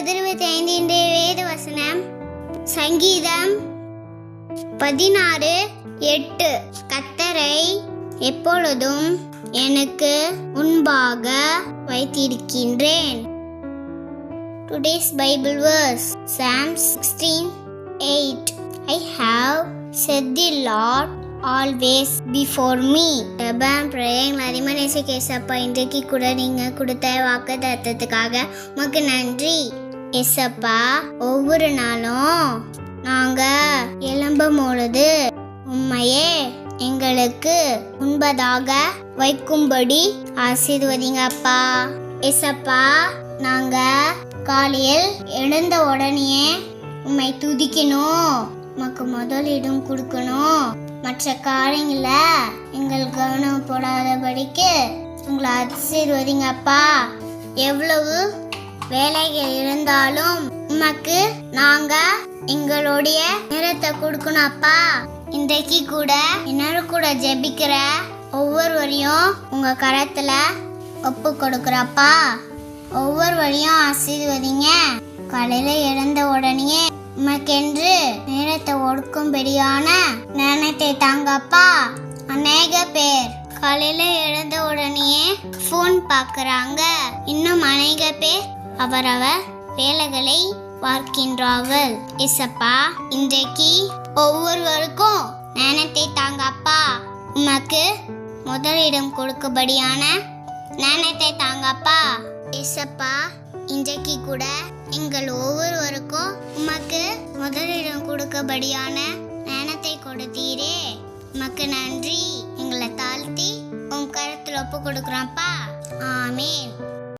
இருபது இருபத்தி ஐந்து இன்றைய வேத வசனம் சங்கீதம் பதினாறு எட்டு. கத்தரை எப்பொழுதும் எனக்கு முன்பாக வைத்திருக்கின்றேன். Today's Bible verse Psalms 16 8 I have set the always before before me. ஜெபம் பிரேயர் அதிமனேச கேசப்பா இன்றைக்கு கூட நீங்கள் கொடுத்த வாக்கு தத்துவத்துக்காக உமக்கு நன்றி. எசப்பா ஒவ்வொரு நாளும் நாங்க எலும்பும் பொழுது உண்மையே எங்களுக்கு உண்பதாக வைக்கும்படி ஆசீர்வதிங்கப்பா. எசப்பா நாங்க காலையில் எழுந்த உடனே உண்மை துதிக்கணும். உமக்கு முதலிடம் கொடுக்கணும். மற்ற காரியங்கள எங்கள் கவனம் போடாதபடிக்கு உங்களை ஆசீர்வதிங்கப்பா. எவ்வளவு வேலைகள் இருந்தாலும் உமக்கு நாங்க எங்களுடைய நேரத்தை கொடுக்கணும் அப்பா. இன்றைக்கு கூட என்னோட கூட ஜெபிக்கிற ஒவ்வொருவரையும் உங்க கரத்துல ஒப்பு கொடுக்குறப்பா ஒவ்வொருவரையும் ஆசீர்வதிங்க. காலையில எழுந்த உடனே உமக்கென்று நேரத்தை ஒடுக்கும்படியான நேரத்தை தாங்கப்பா அநேக பேர் காலையில எழுந்த உடனே ஃபோன் பார்க்குறாங்க. இன்னும் அநேக பேர் அவரவர் வேலைகளை பார்க்கின்றார்கள். இசப்பா இன்றைக்கு ஒவ்வொருவருக்கும் ஞானத்தை தாங்க அப்பா உமக்கு முதலிடம் கொடுக்கபடியான ஞானத்தை தாங்க அப்பா இசப்பா இன்றைக்கு கூட எங்கள் ஒவ்வொருவருக்கும் உமக்கு முதலிடம் கொடுக்கபடியான ஞானத்தை கொடுத்தீரே. உமக்கு நன்றி. எங்களை தாழ்த்தி உன் கருத்தில் ஒப்பு கொடுக்குறோம்ப்பா ஆமேன்.